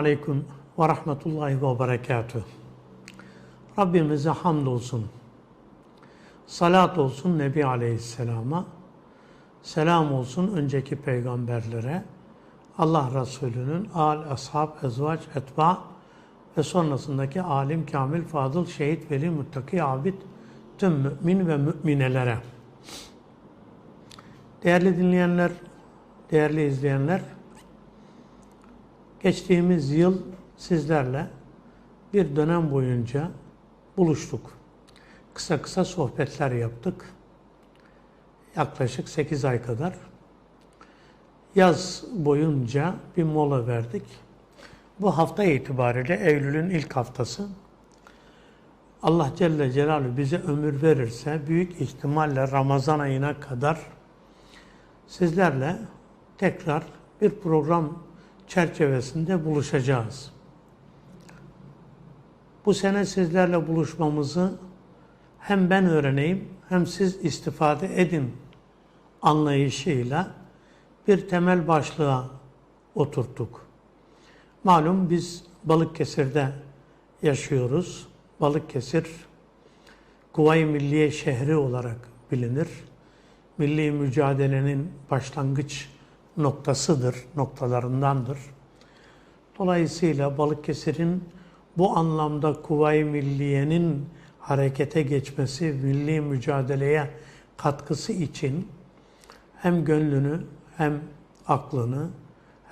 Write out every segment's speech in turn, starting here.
Aleyküm ve Rahmetullahi ve Berekatuhu. Rabbimize hamdolsun. Salat olsun Nebi Aleyhisselam'a. Selam olsun önceki peygamberlere. Allah Resulü'nün al, ashab, ezvac, etba ve sonrasındaki alim, kamil, fadıl, şehit, veli, muttaki, abid, tüm mümin ve müminelere. Değerli dinleyenler, değerli izleyenler, geçtiğimiz yıl sizlerle bir dönem boyunca buluştuk. Kısa kısa sohbetler yaptık. Yaklaşık 8 ay kadar. Yaz boyunca bir mola verdik. Bu hafta itibariyle Eylül'ün ilk haftası. Allah Celle Celaluhu bize ömür verirse büyük ihtimalle Ramazan ayına kadar sizlerle tekrar bir program çerçevesinde buluşacağız. Bu sene sizlerle buluşmamızı hem ben öğreneyim hem siz istifade edin anlayışıyla bir temel başlığa oturttuk. Malum biz Balıkesir'de yaşıyoruz. Balıkesir Kuvayi Milliye şehri olarak bilinir. Milli mücadelenin başlangıç noktasıdır, noktalarındandır. Dolayısıyla Balıkesir'in bu anlamda Kuvayi Milliye'nin harekete geçmesi, milli mücadeleye katkısı için hem gönlünü hem aklını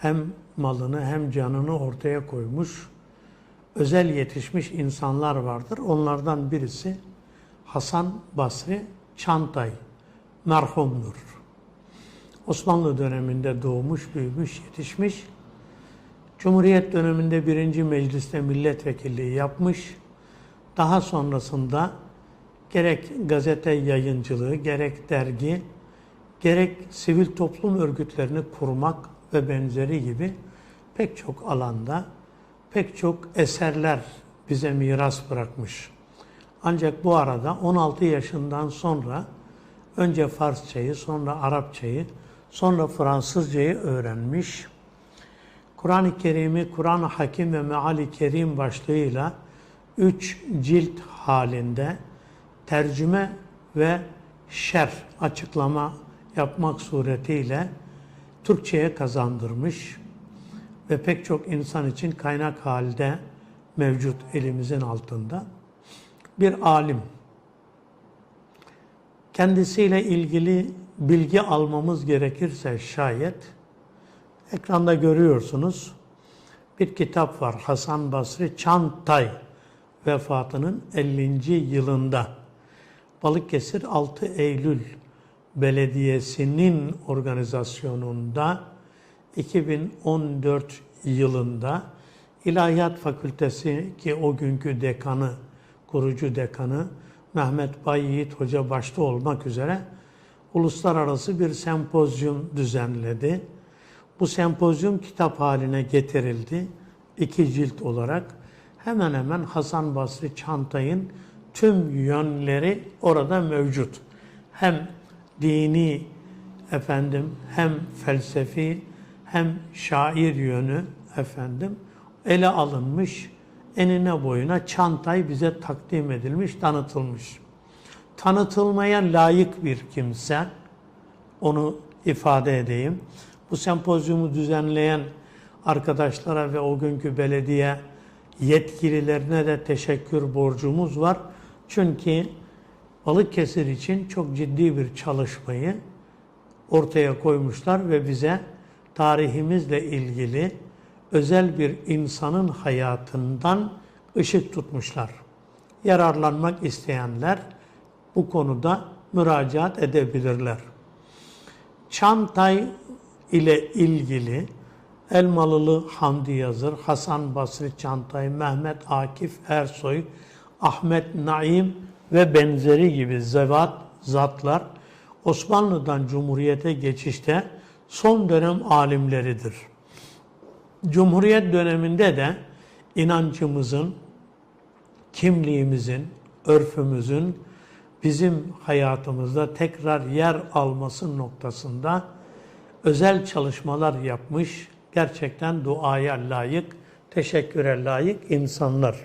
hem malını hem canını ortaya koymuş özel yetişmiş insanlar vardır. Onlardan birisi Hasan Basri Çantay merhumdur. Osmanlı döneminde doğmuş, büyümüş, yetişmiş. Cumhuriyet döneminde birinci mecliste milletvekilliği yapmış. Daha sonrasında gerek gazete yayıncılığı, gerek dergi, gerek sivil toplum örgütlerini kurmak ve benzeri gibi pek çok alanda pek çok eserler bize miras bırakmış. Ancak bu arada 16 yaşından sonra önce Farsçayı, sonra Arapçayı, sonra Fransızcayı öğrenmiş. Kur'an-ı Kerim'i Kur'an-ı Hakim ve Meali Kerim başlığıyla üç cilt halinde tercüme ve şer açıklama yapmak suretiyle Türkçe'ye kazandırmış ve pek çok insan için kaynak halde mevcut elimizin altında. Bir alim. Kendisiyle ilgili bilgi almamız gerekirse şayet ekranda görüyorsunuz bir kitap var. Hasan Basri Çantay vefatının 50. yılında Balıkesir 6 Eylül Belediyesi'nin organizasyonunda 2014 yılında İlahiyat Fakültesi ki o günkü dekanı, kurucu dekanı Mehmet Bay Yiğit Hoca başta olmak üzere uluslararası bir sempozyum düzenledi. Bu sempozyum kitap haline getirildi. iki cilt olarak hemen hemen Hasan Basri Çantay'ın tüm yönleri orada mevcut. Hem dini efendim hem felsefi hem şair yönü efendim ele alınmış, enine boyuna Çantay bize takdim edilmiş, tanıtılmış. Tanıtılmaya layık bir kimse, onu ifade edeyim. Bu sempozyumu düzenleyen arkadaşlara ve o günkü belediye yetkililerine de teşekkür borcumuz var. Çünkü Balıkesir için çok ciddi bir çalışmayı ortaya koymuşlar ve bize tarihimizle ilgili özel bir insanın hayatından ışık tutmuşlar. Yararlanmak isteyenler bu konuda müracaat edebilirler. Çantay ile ilgili Elmalılı Hamdi Yazır, Hasan Basri Çantay, Mehmet Akif Ersoy, Ahmet Naim ve benzeri gibi zevat zatlar Osmanlı'dan Cumhuriyete geçişte son dönem alimleridir. Cumhuriyet döneminde de inancımızın, kimliğimizin, örfümüzün bizim hayatımızda tekrar yer alması noktasında özel çalışmalar yapmış, gerçekten duaya layık teşekküre layık insanlar.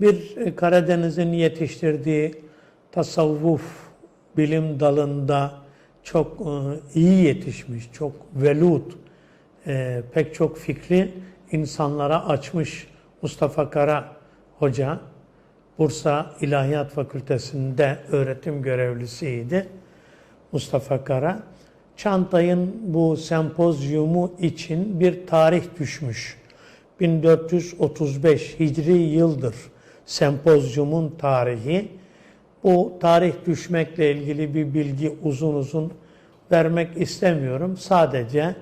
Bir e, Karadeniz'in yetiştirdiği tasavvuf bilim dalında çok e, iyi yetişmiş, çok velut, e, pek çok fikri insanlara açmış Mustafa Kara Hoca, Bursa İlahiyat Fakültesi'nde öğretim görevlisiydi. Mustafa Kara. Çantay'ın bu sempozyumu için bir tarih düşmüş. 1435 Hicri yıldır sempozyumun tarihi. Bu tarih düşmekle ilgili bir bilgi uzun uzun vermek istemiyorum. Sadece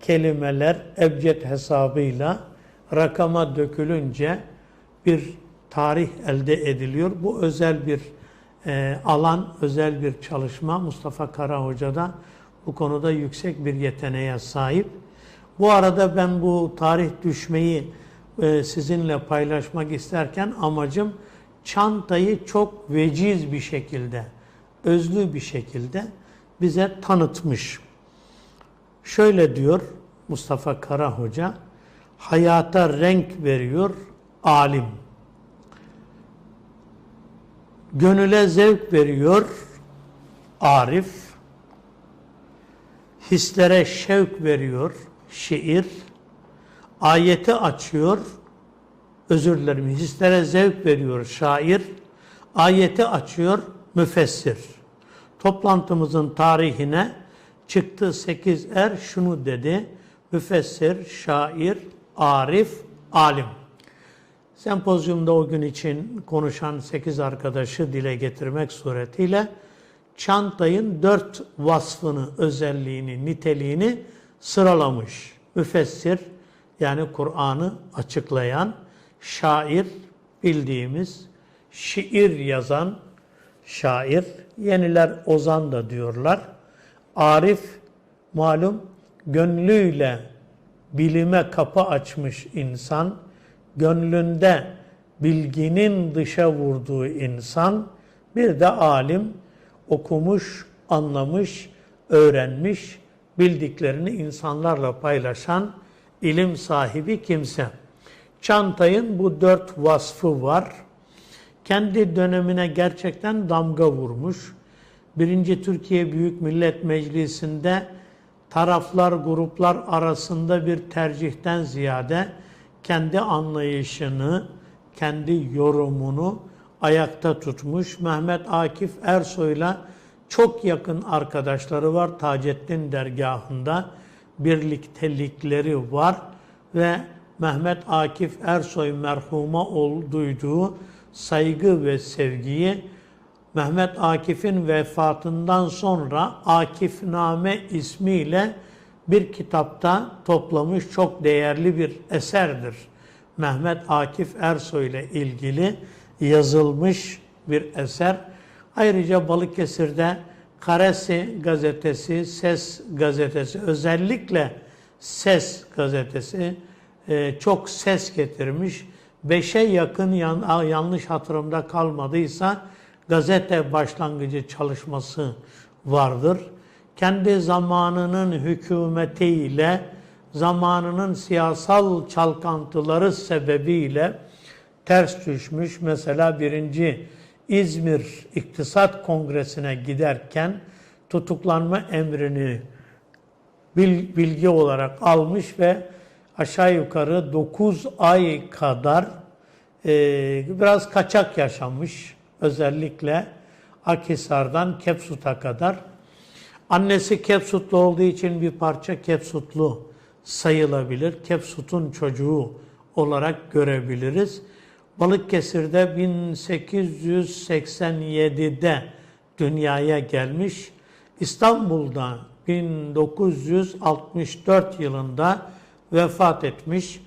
kelimeler ebced hesabıyla rakama dökülünce bir tarih elde ediliyor. Bu özel bir e, alan, özel bir çalışma. Mustafa Kara Hoca da bu konuda yüksek bir yeteneğe sahip. Bu arada ben bu tarih düşmeyi e, sizinle paylaşmak isterken amacım çantayı çok veciz bir şekilde, özlü bir şekilde bize tanıtmış. Şöyle diyor Mustafa Kara Hoca, hayata renk veriyor alim. Gönüle zevk veriyor arif. Hislere şevk veriyor şiir. Ayeti açıyor. Özür dilerim. Hislere zevk veriyor şair. Ayeti açıyor müfessir. Toplantımızın tarihine çıktı sekiz er şunu dedi. Müfessir, şair, arif, alim. Sempozyumda o gün için konuşan sekiz arkadaşı dile getirmek suretiyle Çantay'ın dört vasfını, özelliğini, niteliğini sıralamış. Müfessir yani Kur'an'ı açıklayan, şair bildiğimiz, şiir yazan şair, yeniler ozan da diyorlar. Arif malum gönlüyle bilime kapı açmış insan, gönlünde bilginin dışa vurduğu insan, bir de alim okumuş, anlamış, öğrenmiş, bildiklerini insanlarla paylaşan ilim sahibi kimse. Çantay'ın bu dört vasfı var. Kendi dönemine gerçekten damga vurmuş. Birinci Türkiye Büyük Millet Meclisi'nde taraflar, gruplar arasında bir tercihten ziyade kendi anlayışını, kendi yorumunu ayakta tutmuş. Mehmet Akif Ersoy'la çok yakın arkadaşları var. Taceddin dergahında birliktelikleri var ve Mehmet Akif Ersoy merhuma duyduğu saygı ve sevgiyi Mehmet Akif'in vefatından sonra Akifname ismiyle bir kitapta toplamış çok değerli bir eserdir. Mehmet Akif Ersoy ile ilgili yazılmış bir eser. Ayrıca Balıkesir'de Karesi gazetesi, Ses gazetesi, özellikle Ses gazetesi e, çok ses getirmiş. Beşe yakın yanlış hatırımda kalmadıysa gazete başlangıcı çalışması vardır. Kendi zamanının hükümetiyle, zamanının siyasal çalkantıları sebebiyle ters düşmüş. Mesela birinci İzmir İktisat Kongresi'ne giderken tutuklanma emrini bilgi olarak almış ve aşağı yukarı 9 ay kadar e, biraz kaçak yaşamış. Özellikle Akhisar'dan Kepsut'a kadar. Annesi Kepsutlu olduğu için bir parça Kepsutlu sayılabilir. Kepsut'un çocuğu olarak görebiliriz. Balıkesir'de 1887'de dünyaya gelmiş. İstanbul'da 1964 yılında vefat etmiş.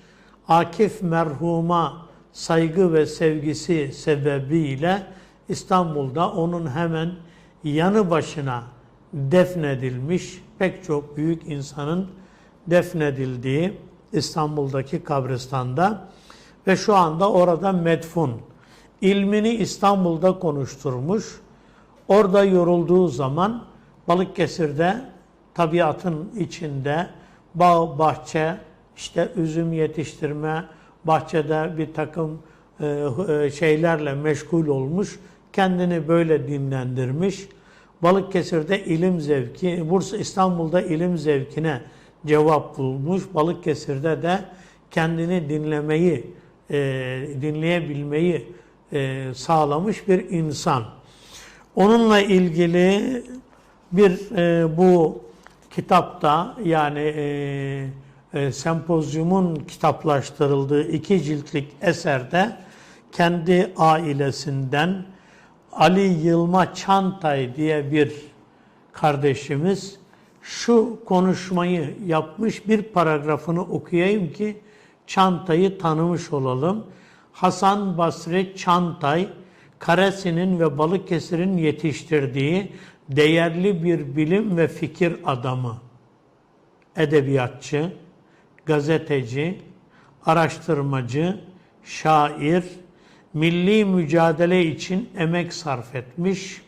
Akif merhuma saygı ve sevgisi sebebiyle İstanbul'da onun hemen yanı başına defnedilmiş pek çok büyük insanın defnedildiği İstanbul'daki kabristanda ve şu anda orada medfun. İlmini İstanbul'da konuşturmuş. Orada yorulduğu zaman Balıkesir'de tabiatın içinde bağ, bahçe, işte üzüm yetiştirme, bahçede bir takım e, e, şeylerle meşgul olmuş, kendini böyle dinlendirmiş. Balıkesir'de ilim zevki, Bursa İstanbul'da ilim zevkine cevap bulmuş. Balıkesir'de de kendini dinlemeyi, e, dinleyebilmeyi e, sağlamış bir insan. Onunla ilgili bir e, bu kitapta yani e, e, sempozyumun kitaplaştırıldığı iki ciltlik eserde kendi ailesinden Ali Yılma Çantay diye bir kardeşimiz şu konuşmayı yapmış bir paragrafını okuyayım ki Çantay'ı tanımış olalım. Hasan Basri Çantay, Karesi'nin ve Balıkesir'in yetiştirdiği değerli bir bilim ve fikir adamı, edebiyatçı, gazeteci, araştırmacı, şair, milli mücadele için emek sarf etmiş,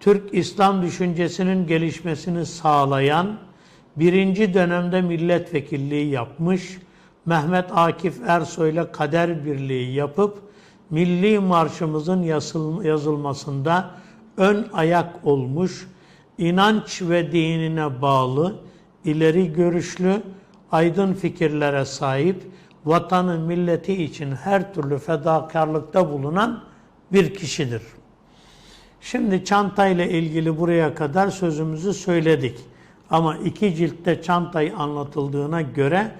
Türk İslam düşüncesinin gelişmesini sağlayan, birinci dönemde milletvekilliği yapmış, Mehmet Akif Ersoy'la kader birliği yapıp, milli marşımızın yazılmasında ön ayak olmuş, inanç ve dinine bağlı, ileri görüşlü, aydın fikirlere sahip, vatanı milleti için her türlü fedakarlıkta bulunan bir kişidir. Şimdi çantayla ilgili buraya kadar sözümüzü söyledik. Ama iki ciltte çantayı anlatıldığına göre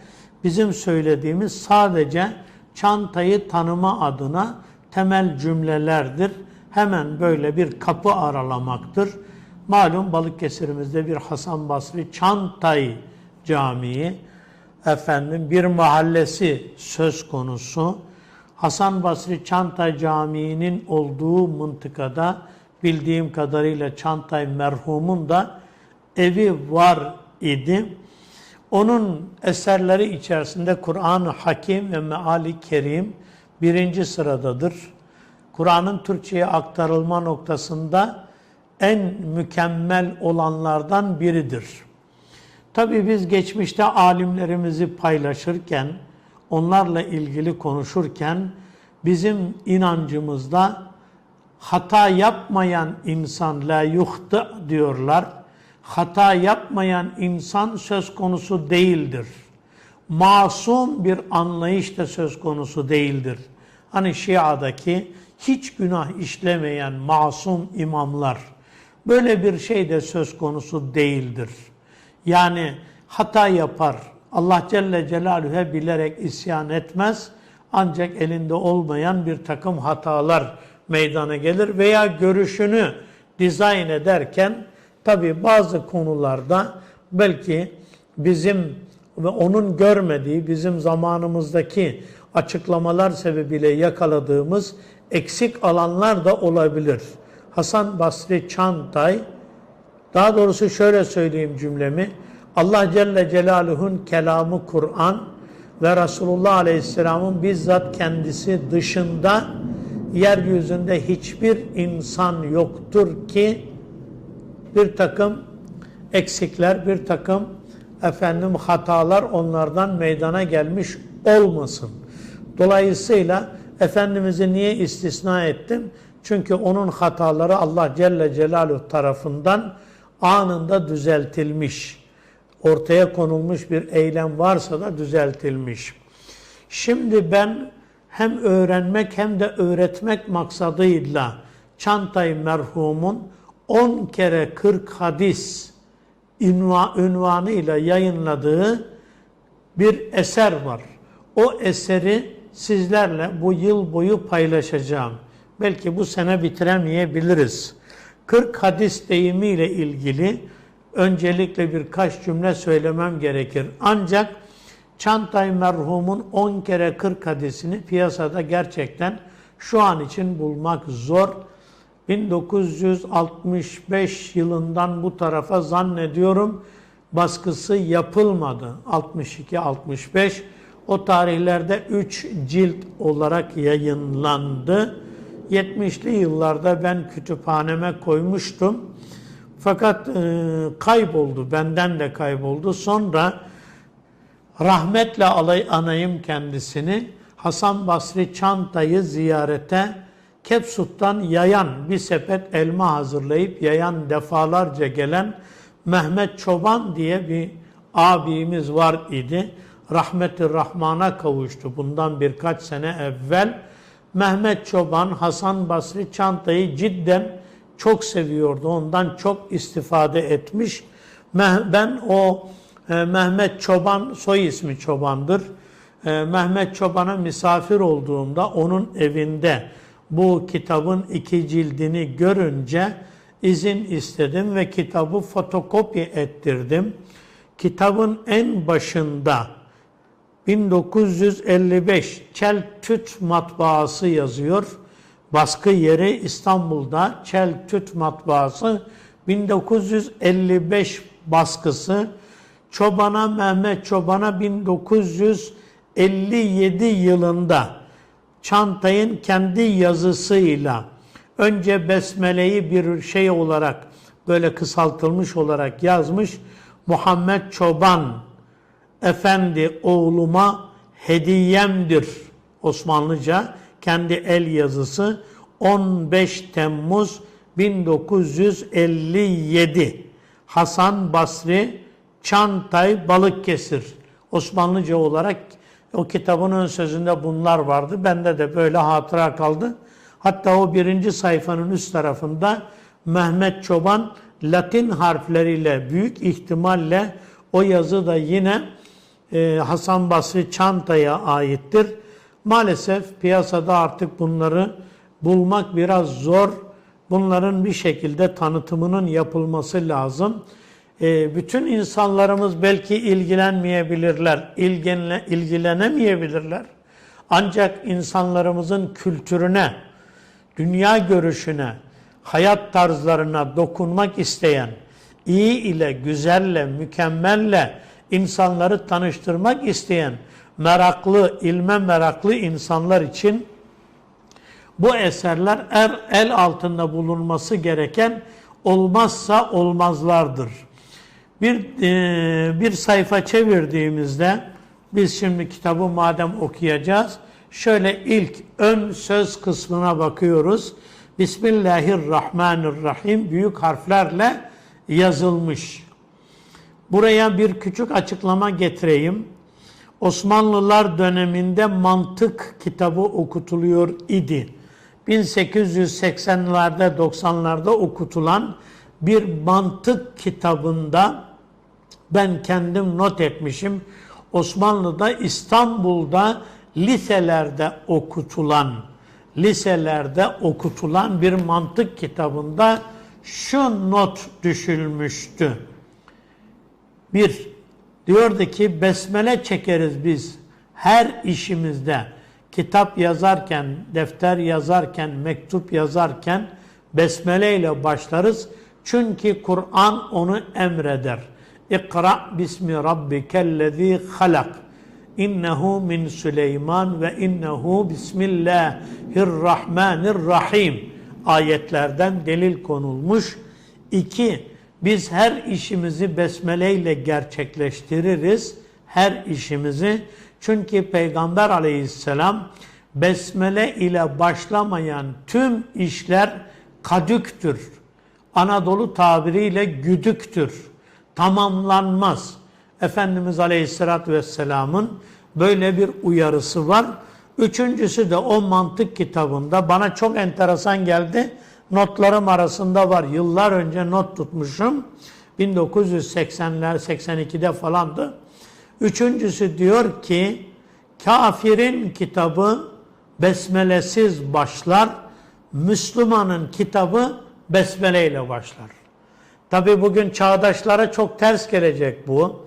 bizim söylediğimiz sadece çantayı tanıma adına temel cümlelerdir. Hemen böyle bir kapı aralamaktır. Malum Balıkesir'imizde bir Hasan Basri Çantay Camii, efendim bir mahallesi söz konusu. Hasan Basri Çantay Camii'nin olduğu mıntıkada bildiğim kadarıyla Çantay merhumun da evi var idi. Onun eserleri içerisinde Kur'an-ı Hakim ve Meali Kerim birinci sıradadır. Kur'an'ın Türkçe'ye aktarılma noktasında en mükemmel olanlardan biridir. Tabi biz geçmişte alimlerimizi paylaşırken, onlarla ilgili konuşurken bizim inancımızda hata yapmayan insan la yuhta diyorlar. Hata yapmayan insan söz konusu değildir. Masum bir anlayış da söz konusu değildir. Hani Şia'daki hiç günah işlemeyen masum imamlar böyle bir şey de söz konusu değildir. Yani hata yapar. Allah Celle Celaluhu'ya bilerek isyan etmez. Ancak elinde olmayan bir takım hatalar meydana gelir veya görüşünü dizayn ederken tabi bazı konularda belki bizim ve onun görmediği bizim zamanımızdaki açıklamalar sebebiyle yakaladığımız eksik alanlar da olabilir. Hasan Basri Çantay daha doğrusu şöyle söyleyeyim cümlemi. Allah Celle Celaluhu'nun kelamı Kur'an ve Resulullah Aleyhisselam'ın bizzat kendisi dışında yeryüzünde hiçbir insan yoktur ki bir takım eksikler, bir takım efendim hatalar onlardan meydana gelmiş olmasın. Dolayısıyla Efendimiz'i niye istisna ettim? Çünkü onun hataları Allah Celle Celaluhu tarafından anında düzeltilmiş. Ortaya konulmuş bir eylem varsa da düzeltilmiş. Şimdi ben hem öğrenmek hem de öğretmek maksadıyla Çantay merhumun 10 kere 40 hadis ünva, ünvanıyla yayınladığı bir eser var. O eseri sizlerle bu yıl boyu paylaşacağım. Belki bu sene bitiremeyebiliriz. 40 hadis deyimiyle ilgili öncelikle birkaç cümle söylemem gerekir. Ancak Çantay merhumun 10 kere 40 hadisini piyasada gerçekten şu an için bulmak zor. 1965 yılından bu tarafa zannediyorum baskısı yapılmadı. 62-65 o tarihlerde 3 cilt olarak yayınlandı. 70'li yıllarda ben kütüphaneme koymuştum. Fakat e, kayboldu, benden de kayboldu. Sonra Rahmetle alay anayım kendisini. Hasan Basri çantayı ziyarete Kepsut'tan yayan bir sepet elma hazırlayıp yayan defalarca gelen Mehmet Çoban diye bir abimiz var idi. Rahmeti Rahman'a kavuştu bundan birkaç sene evvel. Mehmet Çoban Hasan Basri çantayı cidden çok seviyordu. Ondan çok istifade etmiş. Ben o e, Mehmet Çoban soy ismi Çoban'dır. E, Mehmet Çoban'a misafir olduğumda onun evinde bu kitabın iki cildini görünce izin istedim ve kitabı fotokopi ettirdim. Kitabın en başında 1955 Çeltüt matbaası yazıyor. Baskı yeri İstanbul'da Çeltüt matbaası 1955 baskısı Çoban'a Mehmet Çoban'a 1957 yılında Çantay'ın kendi yazısıyla önce Besmele'yi bir şey olarak böyle kısaltılmış olarak yazmış. Muhammed Çoban Efendi oğluma hediyemdir Osmanlıca kendi el yazısı 15 Temmuz 1957 Hasan Basri Çantay Balıkesir Osmanlıca olarak o kitabın ön sözünde bunlar vardı. Bende de böyle hatıra kaldı. Hatta o birinci sayfanın üst tarafında Mehmet Çoban Latin harfleriyle büyük ihtimalle o yazı da yine e, Hasan Basri Çanta'ya aittir. Maalesef piyasada artık bunları bulmak biraz zor. Bunların bir şekilde tanıtımının yapılması lazım. E, bütün insanlarımız belki ilgilenmeyebilirler, ilgilenle, ilgilenemeyebilirler. Ancak insanlarımızın kültürüne, dünya görüşüne, hayat tarzlarına dokunmak isteyen, iyi ile, güzelle, mükemmelle insanları tanıştırmak isteyen meraklı, ilme meraklı insanlar için bu eserler er, el altında bulunması gereken olmazsa olmazlardır. Bir e, bir sayfa çevirdiğimizde biz şimdi kitabı madem okuyacağız, şöyle ilk ön söz kısmına bakıyoruz. Bismillahirrahmanirrahim büyük harflerle yazılmış. Buraya bir küçük açıklama getireyim. Osmanlılar döneminde mantık kitabı okutuluyor idi. 1880'lerde 90'larda okutulan bir mantık kitabında ben kendim not etmişim. Osmanlı'da İstanbul'da liselerde okutulan liselerde okutulan bir mantık kitabında şu not düşülmüştü. Bir, diyordu ki besmele çekeriz biz her işimizde. Kitap yazarken, defter yazarken, mektup yazarken besmele ile başlarız. Çünkü Kur'an onu emreder. İkra bismi rabbikellezî halak. İnnehu min Süleyman ve innehu bismillahirrahmanirrahim ayetlerden delil konulmuş. İki, biz her işimizi besmele ile gerçekleştiririz. Her işimizi. Çünkü Peygamber aleyhisselam besmele ile başlamayan tüm işler kadüktür. Anadolu tabiriyle güdüktür. Tamamlanmaz. Efendimiz Aleyhisselatü Vesselam'ın böyle bir uyarısı var. Üçüncüsü de o mantık kitabında bana çok enteresan geldi. Notlarım arasında var. Yıllar önce not tutmuşum. 1980'ler 82'de falandı. Üçüncüsü diyor ki kafirin kitabı besmelesiz başlar. Müslümanın kitabı besmeleyle başlar. Tabi bugün çağdaşlara çok ters gelecek bu.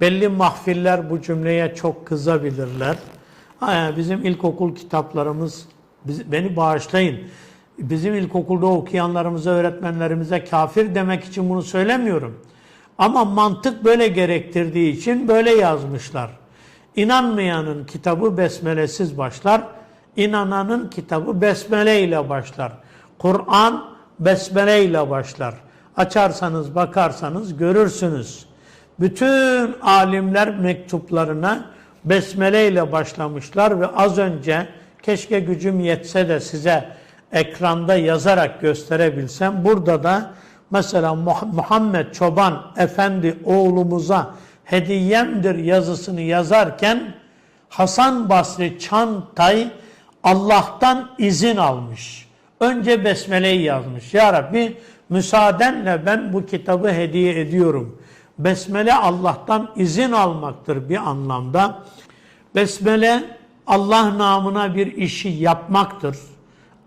Belli mahfiller bu cümleye çok kızabilirler. Bizim ilkokul kitaplarımız, beni bağışlayın. Bizim ilkokulda okuyanlarımıza, öğretmenlerimize kafir demek için bunu söylemiyorum. Ama mantık böyle gerektirdiği için böyle yazmışlar. İnanmayanın kitabı besmelesiz başlar. İnananın kitabı besmele ile başlar. Kur'an besmele ile başlar. Açarsanız bakarsanız görürsünüz. Bütün alimler mektuplarına besmele ile başlamışlar ve az önce keşke gücüm yetse de size ekranda yazarak gösterebilsem. Burada da mesela Muh- Muhammed Çoban Efendi oğlumuza hediyemdir yazısını yazarken Hasan Basri Çantay Allah'tan izin almış. Önce Besmele'yi yazmış. Ya Rabbi müsaadenle ben bu kitabı hediye ediyorum. Besmele Allah'tan izin almaktır bir anlamda. Besmele Allah namına bir işi yapmaktır.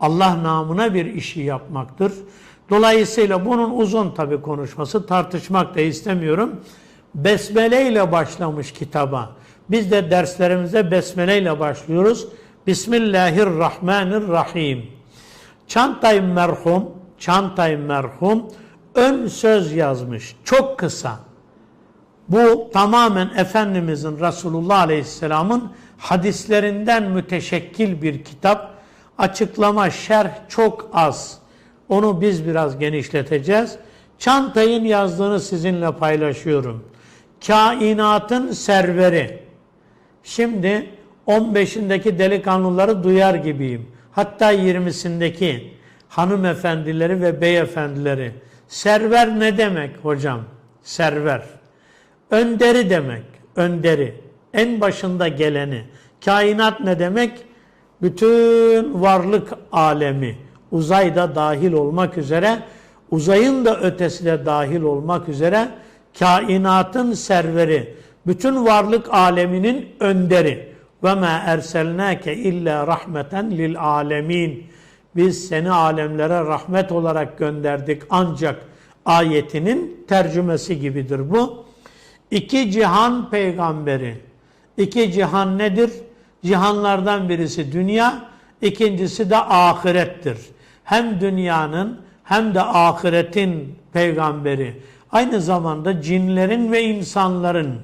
Allah namına bir işi yapmaktır. Dolayısıyla bunun uzun tabi konuşması tartışmak da istemiyorum. Besmele ile başlamış kitaba. Biz de derslerimize besmele ile başlıyoruz. Bismillahirrahmanirrahim. Çantay merhum, Çantay merhum ön söz yazmış. Çok kısa. Bu tamamen Efendimizin Resulullah Aleyhisselam'ın hadislerinden müteşekkil bir kitap. Açıklama, şerh çok az. Onu biz biraz genişleteceğiz. Çantay'ın yazdığını sizinle paylaşıyorum. Kainatın serveri. Şimdi 15'indeki delikanlıları duyar gibiyim. Hatta 20'sindeki hanımefendileri ve beyefendileri. Server ne demek hocam? Server. Önderi demek. Önderi. En başında geleni. Kainat ne demek? Bütün varlık alemi. Uzayda dahil olmak üzere, uzayın da ötesi de dahil olmak üzere kainatın serveri. Bütün varlık aleminin önderi. Ve ma erselnake illa rahmeten lil alemin. Biz seni alemlere rahmet olarak gönderdik ancak ayetinin tercümesi gibidir bu. İki cihan peygamberi. İki cihan nedir? Cihanlardan birisi dünya, ikincisi de ahirettir. Hem dünyanın hem de ahiretin peygamberi. Aynı zamanda cinlerin ve insanların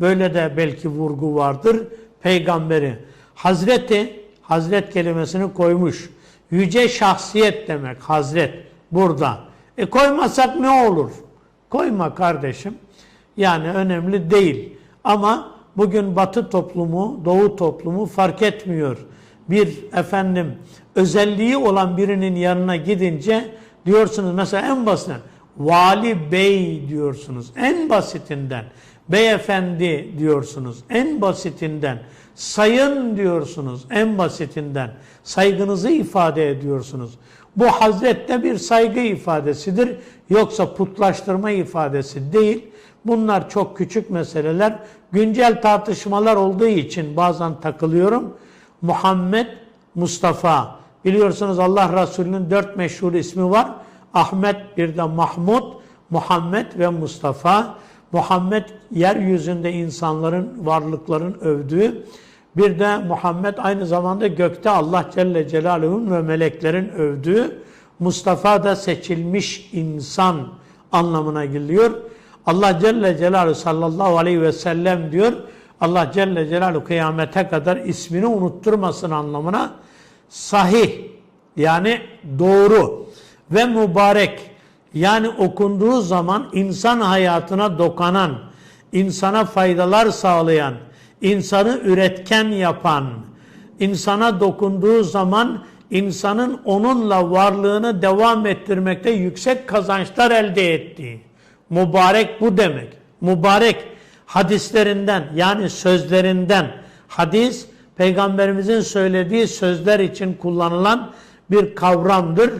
böyle de belki vurgu vardır peygamberi. Hazreti, hazret kelimesini koymuş. Yüce şahsiyet demek hazret burada. E koymasak ne olur? Koyma kardeşim. Yani önemli değil. Ama bugün batı toplumu, doğu toplumu fark etmiyor. Bir efendim özelliği olan birinin yanına gidince diyorsunuz mesela en basitinden vali bey diyorsunuz. En basitinden beyefendi diyorsunuz. En basitinden sayın diyorsunuz. En basitinden saygınızı ifade ediyorsunuz. Bu hazrette bir saygı ifadesidir. Yoksa putlaştırma ifadesi değil. Bunlar çok küçük meseleler. Güncel tartışmalar olduğu için bazen takılıyorum. Muhammed Mustafa. Biliyorsunuz Allah Resulü'nün dört meşhur ismi var. Ahmet bir de Mahmud, Muhammed ve Mustafa. Muhammed yeryüzünde insanların, varlıkların övdüğü. Bir de Muhammed aynı zamanda gökte Allah Celle Celaluhu'nun ve meleklerin övdüğü. Mustafa da seçilmiş insan anlamına geliyor. Allah Celle Celaluhu sallallahu aleyhi ve sellem diyor. Allah Celle Celaluhu kıyamete kadar ismini unutturmasın anlamına sahih yani doğru ve mübarek yani okunduğu zaman insan hayatına dokunan, insana faydalar sağlayan, insanı üretken yapan, insana dokunduğu zaman insanın onunla varlığını devam ettirmekte yüksek kazançlar elde ettiği. Mübarek bu demek. Mübarek hadislerinden yani sözlerinden hadis peygamberimizin söylediği sözler için kullanılan bir kavramdır.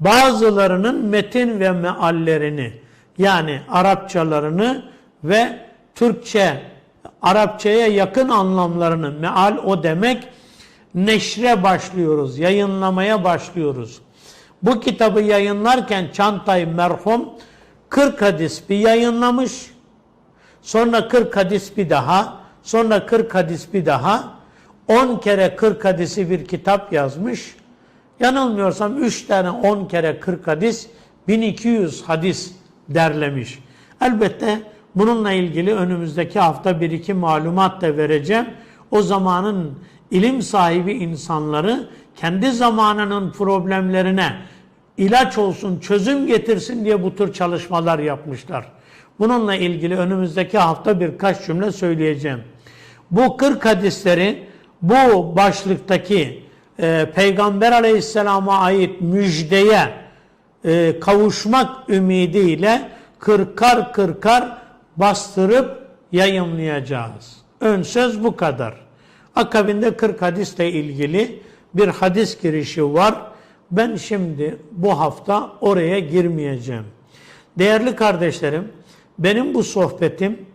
Bazılarının metin ve meallerini yani Arapçalarını ve Türkçe Arapçaya yakın anlamlarını meal o demek neşre başlıyoruz, yayınlamaya başlıyoruz. Bu kitabı yayınlarken Çantay merhum 40 hadis bir yayınlamış. Sonra 40 hadis bir daha, sonra 40 hadis bir daha. 10 kere 40 hadisi bir kitap yazmış. Yanılmıyorsam 3 tane 10 kere 40 hadis 1200 hadis derlemiş. Elbette bununla ilgili önümüzdeki hafta bir iki malumat da vereceğim. O zamanın ilim sahibi insanları kendi zamanının problemlerine ilaç olsun, çözüm getirsin diye bu tür çalışmalar yapmışlar. Bununla ilgili önümüzdeki hafta birkaç cümle söyleyeceğim. Bu 40 hadisleri bu başlıktaki e, Peygamber aleyhisselama ait müjdeye e, kavuşmak ümidiyle kırkar kırkar bastırıp yayınlayacağız. Ön söz bu kadar. Akabinde 40 hadisle ilgili bir hadis girişi var. Ben şimdi bu hafta oraya girmeyeceğim. Değerli kardeşlerim, benim bu sohbetim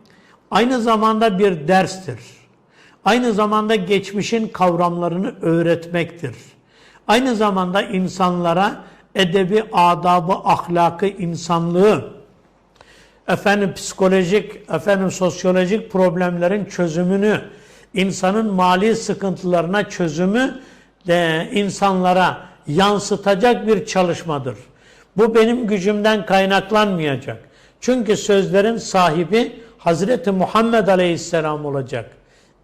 aynı zamanda bir derstir. Aynı zamanda geçmişin kavramlarını öğretmektir. Aynı zamanda insanlara edebi, adabı, ahlakı, insanlığı, efendim psikolojik, efendim sosyolojik problemlerin çözümünü, insanın mali sıkıntılarına çözümü de insanlara yansıtacak bir çalışmadır. Bu benim gücümden kaynaklanmayacak. Çünkü sözlerin sahibi Hazreti Muhammed Aleyhisselam olacak.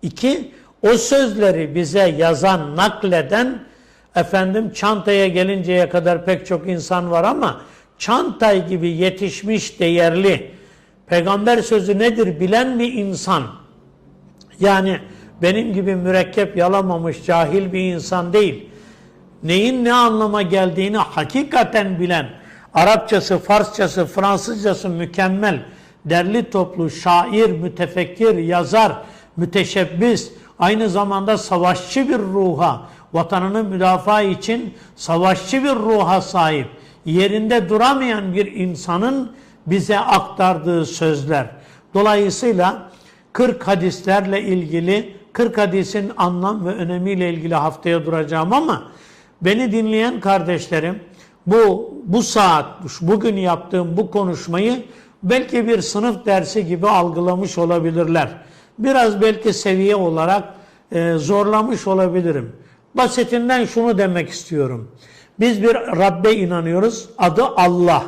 İki, o sözleri bize yazan, nakleden, efendim çantaya gelinceye kadar pek çok insan var ama çantay gibi yetişmiş, değerli, peygamber sözü nedir bilen bir insan, yani benim gibi mürekkep yalamamış cahil bir insan değil, neyin ne anlama geldiğini hakikaten bilen, Arapçası, Farsçası, Fransızcası mükemmel, derli toplu, şair, mütefekkir, yazar, müteşebbis, aynı zamanda savaşçı bir ruha, vatanını müdafaa için savaşçı bir ruha sahip, yerinde duramayan bir insanın bize aktardığı sözler. Dolayısıyla 40 hadislerle ilgili, 40 hadisin anlam ve önemiyle ilgili haftaya duracağım ama beni dinleyen kardeşlerim bu bu saat bugün yaptığım bu konuşmayı belki bir sınıf dersi gibi algılamış olabilirler. Biraz belki seviye olarak e, zorlamış olabilirim. Basitinden şunu demek istiyorum. Biz bir Rabbe inanıyoruz. Adı Allah.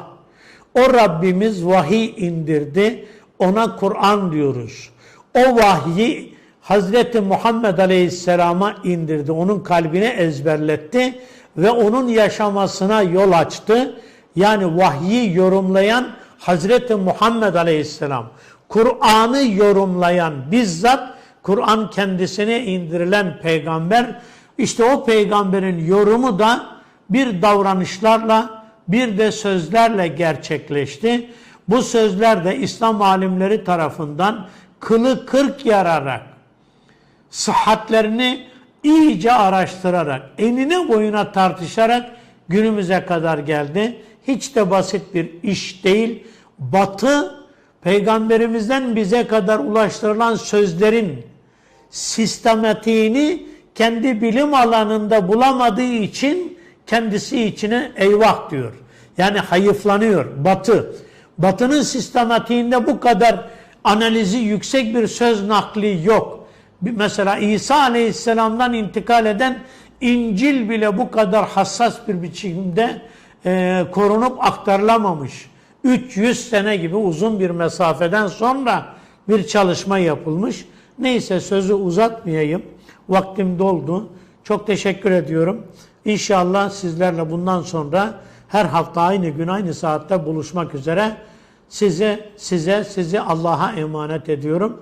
O Rabbimiz vahiy indirdi. Ona Kur'an diyoruz. O vahyi Hazreti Muhammed Aleyhisselam'a indirdi. Onun kalbine ezberletti ve onun yaşamasına yol açtı. Yani vahyi yorumlayan Hazreti Muhammed Aleyhisselam. Kur'an'ı yorumlayan bizzat Kur'an kendisine indirilen peygamber işte o peygamberin yorumu da bir davranışlarla bir de sözlerle gerçekleşti. Bu sözler de İslam alimleri tarafından kılı kırk yararak sıhhatlerini iyice araştırarak, enine boyuna tartışarak günümüze kadar geldi. Hiç de basit bir iş değil. Batı peygamberimizden bize kadar ulaştırılan sözlerin sistematiğini kendi bilim alanında bulamadığı için kendisi içine eyvah diyor. Yani hayıflanıyor Batı. Batı'nın sistematiğinde bu kadar analizi yüksek bir söz nakli yok. Mesela İsa Aleyhisselam'dan intikal eden İncil bile bu kadar hassas bir biçimde e, korunup aktarılamamış. 300 sene gibi uzun bir mesafeden sonra bir çalışma yapılmış. Neyse sözü uzatmayayım. Vaktim doldu. Çok teşekkür ediyorum. İnşallah sizlerle bundan sonra her hafta aynı gün aynı saatte buluşmak üzere size size sizi Allah'a emanet ediyorum.